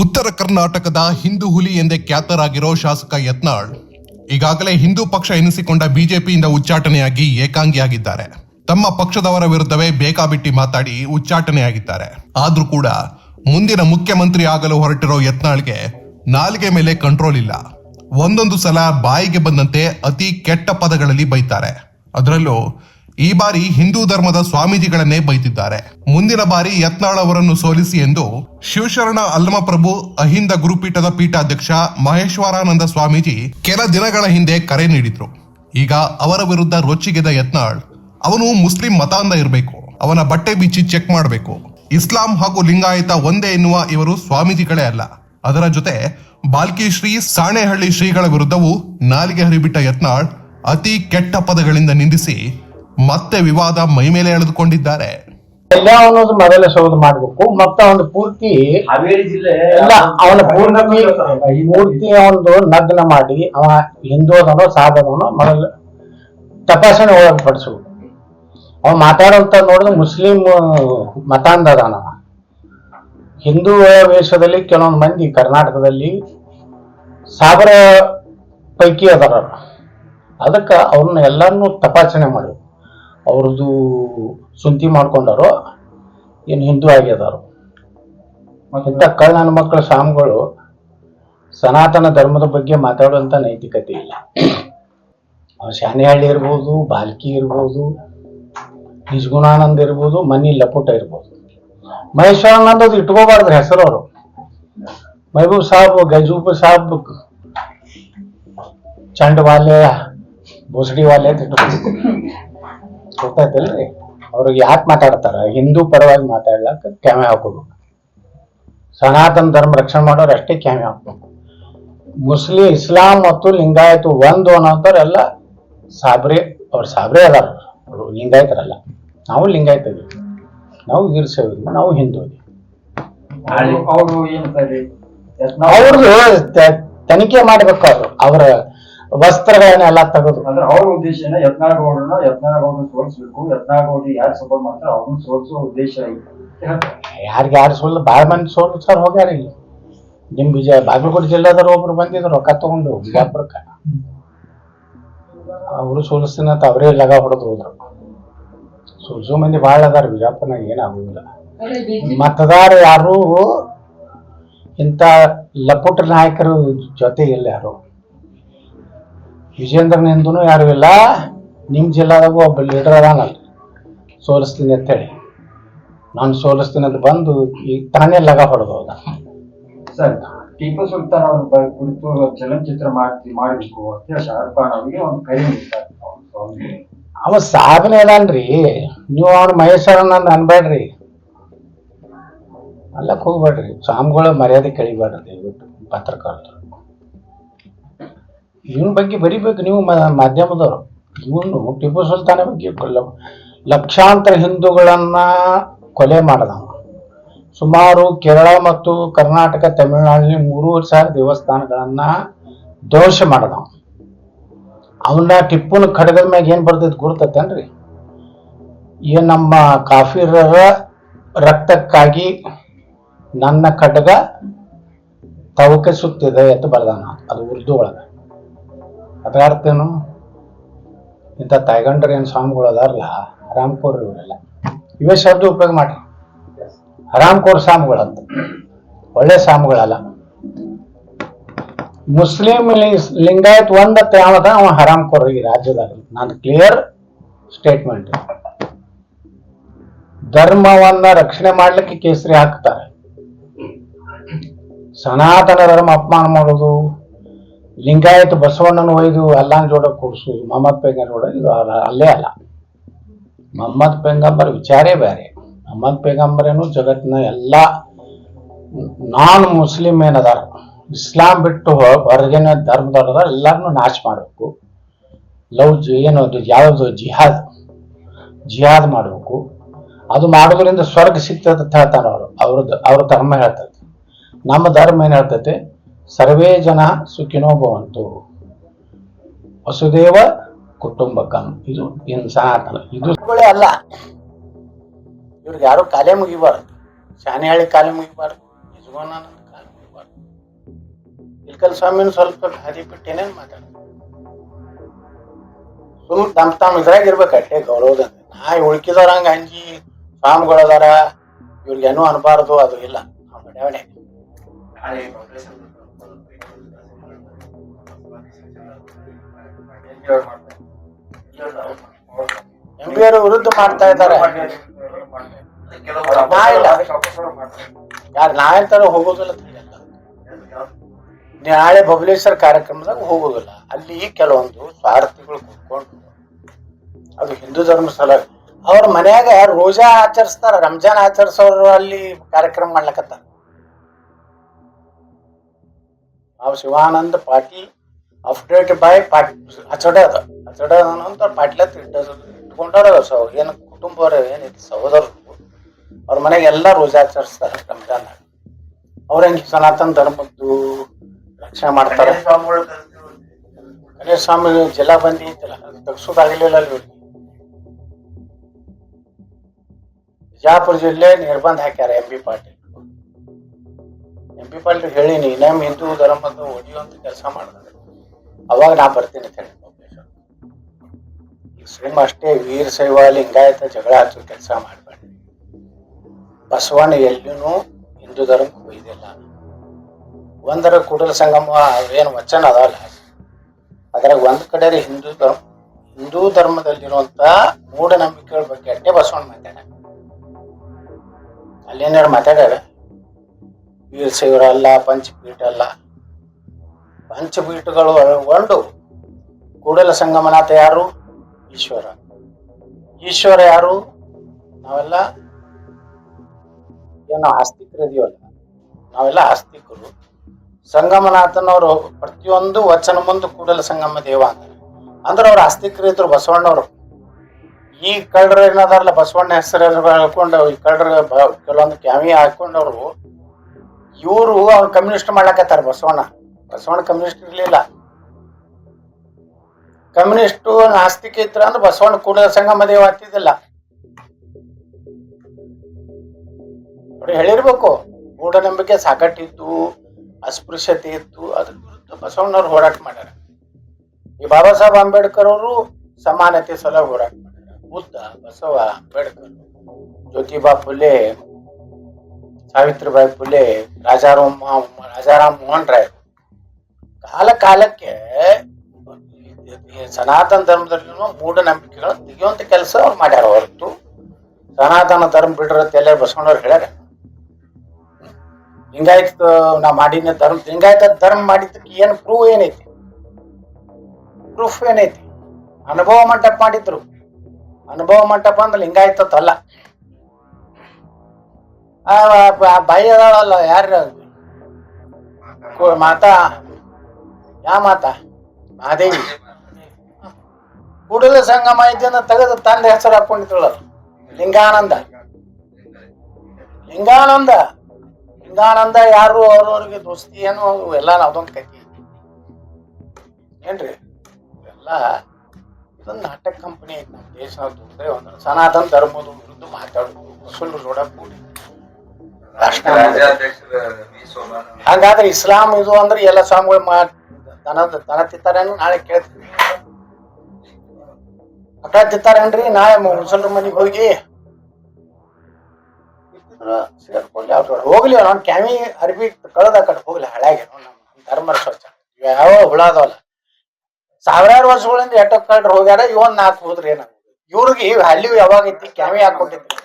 ಉತ್ತರ ಕರ್ನಾಟಕದ ಹಿಂದೂ ಹುಲಿ ಎಂದೇ ಖ್ಯಾತರಾಗಿರೋ ಶಾಸಕ ಯತ್ನಾಳ್ ಈಗಾಗಲೇ ಹಿಂದೂ ಪಕ್ಷ ಎನಿಸಿಕೊಂಡ ಬಿಜೆಪಿಯಿಂದ ಉಚ್ಚಾಟನೆಯಾಗಿ ಏಕಾಂಗಿಯಾಗಿದ್ದಾರೆ. ತಮ್ಮ ಪಕ್ಷದವರ ವಿರುದ್ಧವೇ ಬೇಕಾಬಿಟ್ಟಿ ಮಾತಾಡಿ ಉಚ್ಚಾಟನೆಯಾಗಿದ್ದಾರೆ. ಆದ್ರೂ ಕೂಡ ಮುಂದಿನ ಮುಖ್ಯಮಂತ್ರಿ ಆಗಲು ಹೊರಟಿರೋ ಯತ್ನಾಳ್ಗೆ ನಾಲಿಗೆ ಮೇಲೆ ಕಂಟ್ರೋಲ್ ಇಲ್ಲ. ಒಂದೊಂದು ಸಲ ಬಾಯಿಗೆ ಬಂದಂತೆ ಅತಿ ಕೆಟ್ಟ ಪದಗಳಲ್ಲಿ ಬೈತಾರೆ. ಅದರಲ್ಲೂ ಈ ಬಾರಿ ಹಿಂದೂ ಧರ್ಮದ ಸ್ವಾಮೀಜಿಗಳನ್ನೇ ಬೈತಿದ್ದಾರೆ. ಮುಂದಿನ ಬಾರಿ ಯತ್ನಾಳ್ ಅವರನ್ನು ಸೋಲಿಸಿ ಎಂದು ಶಿವಶರಣ ಅಲ್ಲಮಪ್ರಭು ಅಹಿಂದ ಗುರುಪೀಠದ ಪೀಠಾಧ್ಯಕ್ಷ ಮಹೇಶ್ವರಾನಂದ ಸ್ವಾಮೀಜಿ ಕೆಲ ದಿನಗಳ ಹಿಂದೆ ಕರೆ ನೀಡಿದ್ರು. ಈಗ ಅವರ ವಿರುದ್ಧ ರೊಚ್ಚಿಗೆದ ಯತ್ನಾಳ್, ಅವನು ಮುಸ್ಲಿಂ ಮತಾಂಧ ಇರಬೇಕು, ಅವನ ಬಟ್ಟೆ ಬಿಚ್ಚಿ ಚೆಕ್ ಮಾಡಬೇಕು. ಇಸ್ಲಾಂ ಹಾಗೂ ಲಿಂಗಾಯತ ಒಂದೇ ಎನ್ನುವ ಇವರು ಸ್ವಾಮೀಜಿಗಳೇ ಅಲ್ಲ. ಅದರ ಜೊತೆ ಬಾಲ್ಕಿ ಶ್ರೀ ಸಾಣೆಹಳ್ಳಿ ಶ್ರೀಗಳ ವಿರುದ್ಧವೂ ನಾಲಿಗೆ ಹರಿಬಿಟ್ಟ ಯತ್ನಾಳ್ ಅತಿ ಕೆಟ್ಟ ಪದಗಳಿಂದ ನಿಂದಿಸಿ ಮತ್ತೆ ವಿವಾದ ಮೈಮೇಲೆ ಎಳೆದುಕೊಂಡಿದ್ದಾರೆ. ಎಲ್ಲ ಅವನೊಂದು ಮೊದಲ ಶೋಧ ಮಾಡ್ಬೇಕು ಮತ್ತೆ ಅವನ ಪೂರ್ತಿ ಹಾವೇರಿ ಜಿಲ್ಲೆ ಎಲ್ಲ ಅವನ ಪೂರ್ತಿ ಪೂರ್ತಿ ಅವನದು ನಗ್ನ ಮಾಡಿ ಅವ ಹಿಂದೂ ಅದನೋ ಮೊದಲ ತಪಾಸಣೆ ಒಳಪಡಿಸ್ಬೇಕು ಅವ ಮಾತಾಡೋಂತ ನೋಡಿದ್ರೆ ಮುಸ್ಲಿಂ ಮತಾಂಧದಾನ ಹಿಂದೂ ವೇಷದಲ್ಲಿ ಕೆಲವೊಂದು ಮಂದಿ ಕರ್ನಾಟಕದಲ್ಲಿ ಸಾವಿರ ಪೈಕಿ ಅದಾರ ಅದಕ್ಕೆ ಅವ್ರನ್ನ ಎಲ್ಲರನ್ನೂ ತಪಾಸಣೆ ಮಾಡಬೇಕು ಅವ್ರದ್ದು ಸುಂತಿ ಮಾಡ್ಕೊಂಡಾರೋ, ಏನು ಹಿಂದೂ ಆಗ್ಯದಾರು. ಇಂಥ ಕಳ್ಳನ ಮಕ್ಕಳ ಸ್ವಾಮಿಗಳು ಸನಾತನ ಧರ್ಮದ ಬಗ್ಗೆ ಮಾತಾಡುವಂಥ ನೈತಿಕತೆ ಇಲ್ಲ. ಶಾನಿಹಳ್ಳಿ ಇರ್ಬೋದು, ಬಾಲ್ಕಿ ಇರ್ಬೋದು, ನಿಜಗುಣಾನಂದ್ ಇರ್ಬೋದು, ಮನಿ ಲಪುಟ ಇರ್ಬೋದು. ಮಹೇಶ್ವರಾನಂದ ಅದು ಇಟ್ಕೋಬಾರ್ದ್ರ ಹೆಸರು ಅವರು ಮೈಬೂಬ್ ಸಾಬ್, ಗಜೂಬ್ ಸಾಬ್, ಚಂಡವಾಲೆ ಬೋಸಡಿ ವಾಲೆ ಅಂತ ಇಟ್ಕೋಬೇಕು. ಗೊತ್ತಾಯ್ತಲ್ರಿ ಅವ್ರಿಗೆ ಯಾಕೆ ಮಾತಾಡ್ತಾರ? ಹಿಂದೂ ಪರವಾಗಿ ಮಾತಾಡ್ಲಕ್ಕ ಕ್ಯಾಮೆ ಹಾಕೋಬೇಕು. ಸನಾತನ ಧರ್ಮ ರಕ್ಷಣೆ ಮಾಡೋರು ಅಷ್ಟೇ ಕ್ಯಾಮೆ ಹಾಕ್ಬೇಕು. ಮುಸ್ಲಿಂ ಇಸ್ಲಾಂ ಮತ್ತು ಲಿಂಗಾಯತ ಒಂದು ಅನ್ನೋದವರೆಲ್ಲ ಸಾಬ್ರೆ ಅವ್ರು ಸಾಬ್ರೆ ಅದಾರ. ಅವರು ಲಿಂಗಾಯತರಲ್ಲ. ನಾವು ಲಿಂಗಾಯತ ಇದೀವಿ ನಾವು ವೀರಶೈವ ನಾವು ಹಿಂದೂ ಇದೀವಿ ಅವರು ಅವ್ರದ್ದು ತನಿಖೆ ಮಾಡ್ಬೇಕು ಅವರು. ಅವರ ವಸ್ತ್ರಗಳನ್ನೆಲ್ಲ ತೆಗೆದು. ಅಂದ್ರೆ ಅವ್ರ ಉದ್ದೇಶ ಏನ ಯತ್ನಾಳಗೌಡರನ್ನ ಯತ್ನಾಳಗೌಡರನ್ನ ಸೋಲಿಸ್ಬೇಕು. ಯತ್ನಾಳಗೌಡರು ಯಾರು ಸಪೋರ್ಟ್ ಮಾಡ್ತಾರೆ ಅವ್ರನ್ನ ಸೋಲಿಸೋ ಉದ್ದೇಶ ಐತೆ ಯಾರಿಗೆ ಯಾರು ಸೋಲ್ ಭಾಳ ಮಂದಿ ಸೋಲ್ ಸರ್ ಹೋಗ್ಯಾರ ಇಲ್ಲಿ. ನಿಮ್ ವಿಜಯ ಬಾಗಲಕೋಟೆ ಜಿಲ್ಲಾದವ್ರು ಒಬ್ರು ಬಂದಿದ್ರು ರೊಕ್ಕ ತಗೊಂಡು ಬಿಜಾಪುರಕ್ಕ. ಅವರು ಸೋಲಿಸ್ತೀನಿ ಅಂತ ಅವರೇ ಲಗ ಹೊಡೆದು ಹೋದ್ರು. ಸೋಲ್ಸೋ ಮಂದಿ ಭಾಳ ಅದಾರ ಬಿಜಾಪುರನಾಗ ಏನಾಗುದಿಲ್ಲ ಮತದಾರ ಯಾರು ಇಂಥ ಲಪುಟ ನಾಯಕರು ಜೊತೆ ಇಲ್ಲ ಯಾರು ವಿಜೇಂದ್ರನಿಂದನೂ ಯಾರು ಇಲ್ಲ. ನಿಮ್ಮ ಜಿಲ್ಲಾದಾಗೂ ಒಬ್ಬ ಲೀಡರ್ ಅದಾನಲ್ಲ. ಸೋಲಿಸ್ತೀನಿ ಅಂತೇಳಿ. ನಾನು ಸೋಲಿಸ್ತೀನಿ ಅಂತ ಬಂದು ಈಗ ತಾನೇ ಲಗ ಹೊಡೆದು ಹೋದ. ಸರ್ ಟಿಪ್ಪು ಸುಲ್ತಾನ್ ಅವ್ರ ಕುರಿತು ಚಲನಚಿತ್ರ ಮಾಡ್ತಿ ಮಾಡಬೇಕು ಅಂತ ಹೇಳಿ ಶಾರುಖ್ ಖಾನ್ ಅವರಿಗೆ ಒಂದು ಕೈ ನೀಡ್ತಾರೆ. ಅವ ಸಾಧನೆ ಅದಾನ್ರಿ. ನೀವು ಅವ್ನ ಅಂತ ಅನ್ಬೇಡ್ರಿ ಅಲ್ಲಕ್ಕೆ ಹೋಗ್ಬೇಡ್ರಿ ಸ್ವಾಮಿಗಳ ಮರ್ಯಾದೆ ಕಳಿಬೇಡ್ರಿ ದಯವಿಟ್ಟು. ಪತ್ರಕರ್ತರು. ಇವನ್ ಬಗ್ಗೆ ಬರಿಬೇಕು ನೀವು ಮಾಧ್ಯಮದವರು. ಇವನು ಟಿಪ್ಪು ಸುಲ್ತಾನ ಬಗ್ಗೆ ಲಕ್ಷಾಂತರ ಹಿಂದೂಗಳನ್ನ ಕೊಲೆ ಮಾಡಿದ ಸುಮಾರು ಕೇರಳ ಮತ್ತು ಕರ್ನಾಟಕ, ತಮಿಳುನಾಡಿನಲ್ಲಿ ಮೂರುವರೆ ಸಾವಿರ ದೇವಸ್ಥಾನಗಳನ್ನ ದೋಷ ಮಾಡಿದ ಅವನ್ನ ಟಿಪ್ಪುನ ಖಡ್ಗದ ಮ್ಯಾಗ ಏನ್ ಬರ್ತೈತಿ ಗುರ್ತೈತೇನ್ರಿ? ಈ ನಮ್ಮ ಕಾಫಿರರ ರಕ್ತಕ್ಕಾಗಿ ನನ್ನ ಖಡ್ಗ ತವಕೆ ಸುತ್ತಿದೆ ಅಂತ ಬರ್ದಾನ. ಅದು ಉರ್ದು ಒಳಗ. ಅದರ ಇಂಥ ತಾಯ್ಗಂಡ್ರ ಏನು ಸ್ವಾಮಿಗಳು ಅದಾರಲ್ಲ ಹರಾಮ್ಕೋರ್ ಇವರೆಲ್ಲ. ಇವೇ ಶಬ್ದ ಉಪಯೋಗ ಮಾಡ್ರಿ. ಹರಾಮ್ಕೋರ್ ಸ್ವಾಮಿಗಳಂತ ಒಳ್ಳೆ ಸ್ವಾಮಿಗಳಲ್ಲ ಮುಸ್ಲಿಂ ಲಿಂಗಾಯತ್ ಒಂದ ಯಾವದ? ಅವ ಹರಾಮ್ಕೋರ್ ಈ ರಾಜ್ಯದಾಗ. ನಾನು ಕ್ಲಿಯರ್ ಸ್ಟೇಟ್ಮೆಂಟ್ ಧರ್ಮವನ್ನ ರಕ್ಷಣೆ ಮಾಡ್ಲಿಕ್ಕೆ ಕೇಸರಿ ಹಾಕ್ತಾರೆ. ಸನಾತನ ಧರ್ಮ ಅಪಮಾನ ಮಾಡೋದು. ಲಿಂಗಾಯತ್ ಬಸವಣ್ಣನ ಒಯ್ದು ಅಲ್ಲಾನ್ ಜೋಡ ಕೂಡಿಸೋದು ಮೊಹಮ್ಮದ್ ನೋಡ ಇದು ಅಲ್ಲ- ಅಲ್ಲೇ ಮೊಹಮ್ಮದ್ ಪೈಗಂಬರ್ ವಿಚಾರೇ ಬೇರೆ. ಮೊಹಮ್ಮದ್ ಪೇಗಂಬರೇನು ಜಗತ್ತಿನ ಎಲ್ಲ ನಾನ್ ಮುಸ್ಲಿಂ ಏನದಾರ, ಇಸ್ಲಾಂ ಬಿಟ್ಟು ಹೊರಗಿನ ಧರ್ಮದವ್ರು ಅದಾರ ಎಲ್ಲರನ್ನೂ ನಾಶ ಮಾಡಬೇಕು. ಲವ್ ಏನು ಅದು, ಯಾವುದು ಜಿಹಾದ್ ಜಿಹಾದ್ ಮಾಡಬೇಕು. ಅದು ಮಾಡೋದ್ರಿಂದ ಸ್ವರ್ಗ ಸಿಗ್ತದೆ ಅಂತ ಹೇಳ್ತಾರ ಅವರು ಅವ್ರದ್ದು, ಅವ್ರ ಧರ್ಮ ಹೇಳ್ತದೆ. ನಮ್ಮ ಧರ್ಮ ಏನು ಹೇಳ್ತೈತೆ ಸರ್ವೇ ಜನ ಸುಖಿನೋ ಭವಂತು. ವಸುದೇವ ಕುಟುಂಬಕಂ. ಇದು ಇನ್ ಸನಾತನ ಇದು ಅಲ್ಲ. ಇವ್ರಿಗೆ ಯಾರು ಕಾಲೇ ಮುಗಿಬಾರ್ದು. ಶಾನೆಹಳ್ಳಿ ಕಾಲೇ ಮುಗಿಬಾರ್ದು. ಯಜಮಾನನ ಇಲ್ಕಲ್ ಸ್ವಾಮಿನ ಸ್ವಲ್ಪ ಗಾದಿ ಬಿಟ್ಟೇನೇನು ಮಾತಾಡ ಸುಮ್ ತಮ್ಮ ತಮ್ ಇದ್ರಾಗ ಇರ್ಬೇಕು ಅಟ್ಟೆ ಗೌರವದ. ನಾ ಉಳ್ಕಿದವ್ರ ಹಂಗ ಅಂಜಿ ಸ್ವಾಮಿಗಳದಾರ ಇವ್ರಿಗೇನು ಅನ್ಬಾರ್ದು ಅದು ಇಲ್ಲ. ಬಡಾವಣೆ. ಅವರು ವಿರುದ್ಧ ಮಾಡ್ತಾ ಇದ್ದಾರೆ. ಯಾರು ನಾವೆಂತಾರ ಹೋಗೋದಿಲ್ಲ. ನಾಳೆ ಬಬಲೇಶ್ವರ ಕಾರ್ಯಕ್ರಮದಾಗ ಹೋಗೋದಿಲ್ಲ. ಅಲ್ಲಿ ಕೆಲವೊಂದು ಸ್ವಾರ್ಥಿಗಳು ಕೂತ್ಕೊಂಡು ಅದು ಹಿಂದೂ ಧರ್ಮ ಸಲ ಅವ್ರ ಮನ್ಯಾಗ ರೋಜಾ ಆಚರಿಸ್ತಾರ, ರಂಜಾನ್ ಆಚರಿಸೋರು ಅಲ್ಲಿ ಕಾರ್ಯಕ್ರಮ ಮಾಡ್ಲಕತ್ತಾರ? ನಾವು ಶಿವಾನಂದ ಪಾಟೀಲ್ ಅಪ್ಡೇಟ್ ಬೈ ಪಾಟ್ ಅಚಡ ಅದ ಅಚಡ ಅಂತ ಪಾಟ್ಲ ಇಟ್ಕೊಂಡಾರ ಸೊ ಏನು ಕುಟುಂಬವ್ರ ಏನೈತಿ ಸಹೋದರರು ಅವ್ರ ಮನೆಗೆ ಎಲ್ಲ ರೋಜಾ ಆಚರಿಸ್ತಾರ ರಂಜಾನ್ ಅವ್ರ ಹೆಂಗ್ ಸನಾತನ ಧರ್ಮದ್ದು ರಕ್ಷಣೆ ಮಾಡ್ತಾರೆ. ಗಣೇಶ ಸ್ವಾಮಿ ಜಲ ಬಂದಿ ಐತಲ್ಲ ತಗ್ಸೋದಾಗಲಿಲ್ಲ ಅಲ್ಲಿ. ಬಿಜಾಪುರ ಜಿಲ್ಲೆ ನಿರ್ಬಂಧ ಹಾಕ್ಯಾರ M B Patil. M B Patil ಹೇಳಿನಿ ನಮ್ಮ ಹಿಂದೂ ಧರ್ಮದ ಒಡೆಯುವಂತ ಕೆಲಸ ಮಾಡಿದ್ರೆ. ಅವಾಗ ನಾ ಬರ್ತೀನಿ ಅಂತ ಹೇಳಿ ಸುಮ್ಮ ಅಷ್ಟೇ ವೀರ ಶೈವ ಲಿಂಗಾಯತ ಜಗಳ ಹಚ್ಚೋ ಕೆಲಸ ಮಾಡಬೇಡ್ರಿ ಬಸವಣ್ಣ ಎಲ್ಲೂ ಹಿಂದೂ ಧರ್ಮಕ್ಕೆ ಒಯ್ದಿಲ್ಲ ಒಂದರ ಕೂಡಲ ಸಂಗಮ ಏನು ವಚನ ಅದಾವಲ್ಲ? ಅದ್ರಾಗ ಒಂದು ಕಡೆ ಹಿಂದೂ ಧರ್ಮ, ಹಿಂದೂ ಧರ್ಮದಲ್ಲಿರುವಂತ ಮೂಢನಂಬಿಕೆಗಳ ಬಗ್ಗೆ ಅಷ್ಟೇ ಬಸವಣ್ಣ ಮಾತಾಡ ಅಲ್ಲೇನಾರು ಮಾತಾಡ್ಯಾರ? ವೀರಶೈವರ ಅಲ್ಲ, ಪಂಚಪೀಠ ಅಲ್ಲ. ಪಂಚಪೀಠಗಳು ಒಳಗೊಂಡು ಕೂಡಲ ಸಂಗಮನಾಥ ಯಾರು? ಈಶ್ವರ. ಈಶ್ವರ ಯಾರು? ನಾವೆಲ್ಲ ಏನು ಆಸ್ತಿಕರು ಇದೀವಲ್ಲ ನಾವೆಲ್ಲ ಆಸ್ತಿಕರು. ಸಂಗಮನಾಥನವರು ಪ್ರತಿಯೊಂದು ವಚನ ಮುಂದೆ ಕೂಡಲ ಸಂಗಮ ದೇವ ಅಂತಾರೆ. ಅಂದ್ರೆ ಅವ್ರು ಆಸ್ತಿಕರು ಇದ್ರು ಬಸವಣ್ಣವರು. ಈ ಕಳ್ಳರು ಏನದಾರಲ್ಲ, ಬಸವಣ್ಣ ಹೆಸರು ಹೇಳ್ಕೊಂಡು ಈ ಕಳ್ಳರು ಕೆಲವೊಂದು ಕ್ಯಾಮಿ ಹಾಕೊಂಡವರು ಇವರು ಅವ್ರು ಕಮ್ಯುನಿಸ್ಟ್ ಮಾಡ್ಲಕತ್ತಾರ ಬಸವಣ್ಣ. ಬಸವಣ್ಣ ಕಮ್ಯುನಿಸ್ಟ್ ಇರ್ಲಿಲ್ಲ ಕಮ್ಯುನಿಸ್ಟು ನಾಸ್ತಿಕ ಇದ್ರ ಅಂದ್ರೆ ಬಸವಣ್ಣ ಕೂಡಲ ಸಂಗಮ ದೇವ ಹತ್ತಿದಿಲ್ಲ ಅವ್ರು ಹೇಳಿರ್ಬೇಕು ಮೂಢನಂಬಿಕೆ ಸಾಕಟ್ಟಿತ್ತು ಅಸ್ಪೃಶ್ಯತೆ ಇತ್ತು ಅದ್ರ ವಿರುದ್ಧ ಬಸವಣ್ಣವ್ರು ಹೋರಾಟ ಮಾಡ್ಯಾರ ಈ ಬಾಬಾ ಸಾಹೇಬ್ ಅಂಬೇಡ್ಕರ್ ಅವರು ಸಮಾನತೆ ಸಲ ಹೋರಾಟ ಮಾಡ್ಯಾರ ಬುದ್ಧ ಬಸವ ಅಂಬೇಡ್ಕರ್ ಜ್ಯೋತಿಬಾ ಫುಲೆ ಸಾವಿತ್ರಿಬಾಯಿ ಫುಲೆ ರಾಜಾರಾಮ್ ರಾಜಾರಾಮ್ ಮೋಹನ್ ರಾಯ್ ಕಾಲ ಕಾಲಕ್ಕೆ ಸನಾತನ ಮೂಢ ಮೂಢನಂಬಿಕೆಗಳು ತೆಗೆಯುವಂತ ಕೆಲಸ ಅವ್ರು ಮಾಡ್ಯಾರ ಹೊರತು. ಸನಾತನ ಧರ್ಮ ಬಿಡ್ರ ತಲೆ ಬಸವಣ್ಣವ್ರು ಹೇಳ್ಯಾರ. ಲಿಂಗಾಯತ ನಾ ಮಾಡಿನ ಧರ್ಮ, ಲಿಂಗಾಯತ ಧರ್ಮ ಮಾಡಿದ್ದಕ್ಕೆ ಏನು ಪ್ರೂವ್ ಏನೈತಿ? ಪ್ರೂಫ್ ಏನೈತಿ? ಅನುಭವ ಮಂಟಪ ಮಾಡಿದ್ರು. ಅನುಭವ ಮಂಟಪ ಅಂದ್ರೆ ಲಿಂಗಾಯತ ಅಲ್ಲ. ಆ ಆ ಬಾಯಿ ಅದಾಳಲ್ಲ ಯಾರ ಮಾತಾ ಯಾ ಮಾತಾ? ಮಹಾದೇವಿ. ಕೂಡಲ ಸಂಗಮ ಇದ್ದನ್ನು ತೆಗೆದು ತಂದ ಹೆಸರು ಹಾಕೊಂಡಿದ್ರು ಲಿಂಗಾನಂದ. ಲಿಂಗಾನಂದ. ಲಿಂಗಾನಂದ ಯಾರು ಅವ್ರವ್ರಿಗೆ ದೋಸ್ತಿ ಏನು ಎಲ್ಲ ಅದೊಂದು ಕೈ ಏನ್ರಿ? ಎಲ್ಲ ಇದೊಂದು ನಾಟಕ ಕಂಪನಿ ಐತಿ ನಮ್ಮ ಒಂದು ಸನಾತನ ಧರ್ಮದ ವಿರುದ್ಧ ಮಾತಾಡೋದು ಮುಸಲ್ರು ಕೂಡಿ. ಸೋಮಣ್ಣ ಹಂಗಾದ್ರೆ ಇಸ್ಲಾಂ ಇದು ಅಂದ್ರೆ ಎಲ್ಲ ಸ್ವಾಮಿಗಳು ದನದ ದನ ನಾಳೆ ಕೇಳ್ತೀವಿ ಅಕ್ಕ ತಿಂತಾರೇನ್ರಿ? ನಾಳೆ ಮುಸಲ್ರ ಮನೆಗೆ ಹೋಗಿ. ಹೋಗ್ಲಿ, ಅವ್ನು ಕ್ಯಾಮಿ ಅರ್ಬಿ ಕಳೆದ ಕಡೆ ಹೋಗ್ಲಿ, ಹಳ್ಯಾಗ. ನಮ್ಮ ಧರ್ಮ ಸ್ವಚ್ಛ. ಯಾವ ಹುಳ ಅದಾವಲ್ಲ. ಸಾವಿರಾರು ವರ್ಷಗಳಿಂದ ಎಟ್ಟೋ ಕಡೆ ಹೋಗ್ಯಾರ, ಇವನ್ ನಾಲ್ಕು ಹೋದ್ರಿ ಏನ ಇವ್ರಿಗೆ ಯಾವಾಗ ಐತಿ ಕ್ಯಾಮಿ ಹಾಕೊಂಡಿದ್ರಿ